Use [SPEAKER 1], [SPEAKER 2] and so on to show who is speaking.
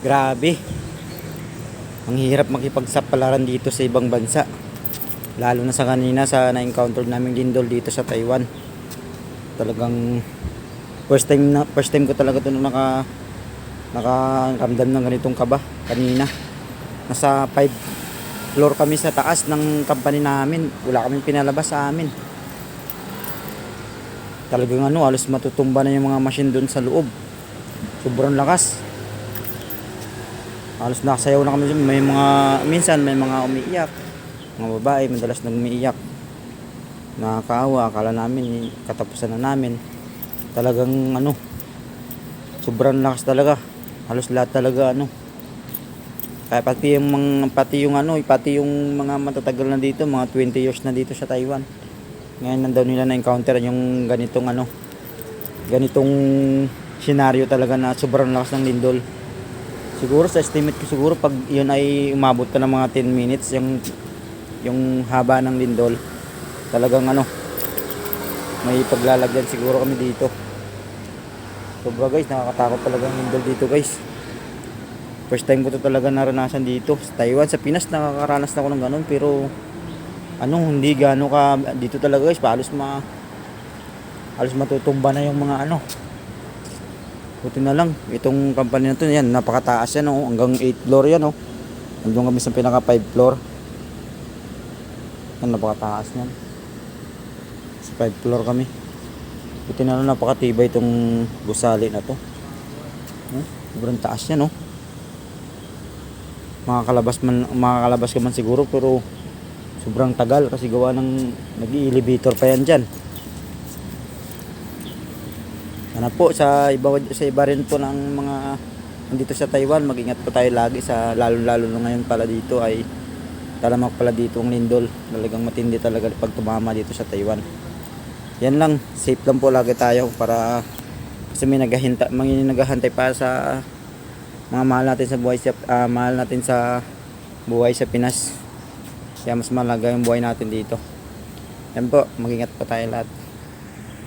[SPEAKER 1] Grabe. Ang hirap makipagsapalaran dito sa ibang bansa. Lalo na sa kanina sa na-encounter naming lindol dito sa Taiwan. Talagang first time na first time ko talaga 'to na naka nakaramdam ng ganitong kaba kanina. Nasa 5 floor kami sa taas ng company namin. Wala kaming pinalabas sa amin. Talagang ano, alos matutumba na yung mga machine doon sa loob. Sobrang lakas. Halos nakasayaw na kami dyan. May mga, minsan may mga umiiyak. Mga babae, madalas nag umiiyak. Nakakaawa, akala namin, katapusan na namin. Talagang ano, sobrang lakas talaga. Halos lahat talaga ano. Kaya pati yung mga, pati yung ano, pati yung mga matatagal na dito, mga 20 years na dito sa Taiwan. Ngayon nandaw nila na encounter yung ganitong ano, ganitong senaryo talaga na sobrang lakas ng lindol. Siguro sa estimate ko siguro pag yun ay umabot pa ng mga 10 minutes yung yung haba ng lindol talagang ano may paglalagyan siguro kami dito. Sobra guys, nakakatakot talaga ang lindol dito guys. First time ko to talaga naranasan dito sa Taiwan. Sa Pinas nakakaranas na ako ng ganun pero ano hindi gaano ka dito talaga guys halos ma halos matutumba na yung mga ano buti na lang itong company na to yan napakataas yan oh hanggang 8 floor yan oh. Nandun kami sa pinaka 5 floor. Yan napakataas yan sa 5 floor kami. Buti na lang napakatibay itong gusali na to. Oh, sobrang taas yan oh. Makakalabas man makakalabas ka man siguro pero sobrang tagal kasi gawa ng nag-elevator pa yan dyan ano po sa iba sa iba rin po ng mga nandito sa Taiwan mag-ingat po tayo lagi sa lalo lalo na ngayon pala dito ay talamak pala dito ang lindol. Talagang matindi talaga pag tumama dito sa Taiwan. Yan lang safe lang po lagi tayo para kasi may naghahinta mga naghahantay pa sa mga mahal natin sa buhay sa ah, mahal natin sa buhay sa Pinas. Kaya mas malaga yung buhay natin dito. Yan po mag-ingat po tayo lahat